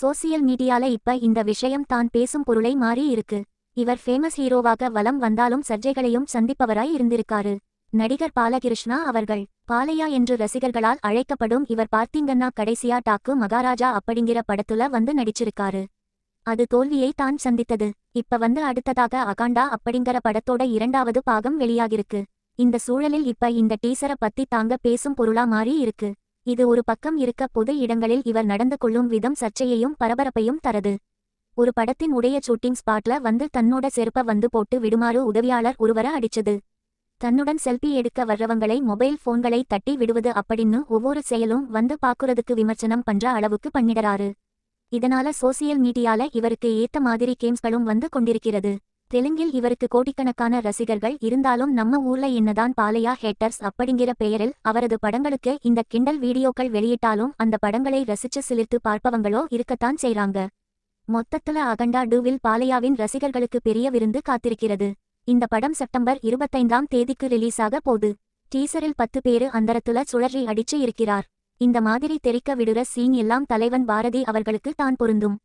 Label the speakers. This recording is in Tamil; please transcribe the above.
Speaker 1: சோசியல் மீடியால இப்ப இந்த விஷயம் தான் பேசும் பொருளை மாறி இருக்கு. இவர் ஃபேமஸ் ஹீரோவாக வலம் வந்தாலும் சர்ச்சைகளையும் சந்திப்பவராய் இருந்திருக்காரு. நடிகர் பாலகிருஷ்ணா அவர்கள் பாலையா என்று ரசிகர்களால் அழைக்கப்படும் இவர் பார்த்தீங்கன்னா கடைசியா டாக்கு மகாராஜா அப்படிங்கிற படத்துல வந்து நடிச்சிருக்காரு. அது தோல்வியை தான் சந்தித்தது. இப்ப வந்து அடுத்ததாக அகாண்டா அப்படிங்கிற படத்தோட இரண்டாவது பாகம் வெளியாகிருக்கு. இந்த சூழலில் இப்ப இந்த டீசரை பத்தி தாங்க பேசும் பொருளா மாறி இருக்கு. இது ஒரு பக்கம் இருக்க பொது இடங்களில் இவர் நடந்து கொள்ளும் விதம் சர்ச்சையையும் பரபரப்பையும் தரது. ஒரு படத்தின் உடைய ஷூட்டிங் ஸ்பாட்ல வந்து தன்னோட செருப்ப வந்து போட்டு விடுமாறு உதவியாளர் ஒருவர அடிச்சது. தன்னுடன் செல்பி எடுக்க வர்றவங்களை மொபைல் போன்களை தட்டி விடுவது அப்படின்னு ஒவ்வொரு செயலும் வந்து பாக்குறதுக்கு விமர்சனம் பண்ற அளவுக்கு பண்ணிடறாரு. இதனால சோசியல் மீடியால இவருக்கு ஏத்த மாதிரி கேம்ஸ்களும் வந்து கொண்டிருக்கிறது. தெலுங்கில் இவருக்கு கோடிக்கணக்கான ரசிகர்கள் இருந்தாலும் நம்ம ஊர்ல என்னதான் பாலையா ஹேட்டர்ஸ் அப்படிங்கிற பெயரில் அவரது படங்களுக்கு இந்த கிண்டல் வீடியோக்கள் வெளியிட்டாலும் அந்த படங்களை ரசிச்சு சிலிர்த்து பார்ப்பவங்களோ இருக்கத்தான் செய்றாங்க. மொத்தத்துல அகண்டா டூவில் பாலையாவின் ரசிகர்களுக்கு பெரிய விருந்து காத்திருக்கிறது. இந்த படம் செப்டம்பர் இருபத்தைந்தாம் தேதிக்கு ரிலீஸ் ஆக போகுது. டீசரில் பத்து பேரு அந்தரத்துல சுழறி அடிச்சு இருக்கிறார். இந்த மாதிரி தெரிக்க விடுற சீன் எல்லாம் தலைவன் பாரதி அவர்களுக்கு தான் பொருந்தும்.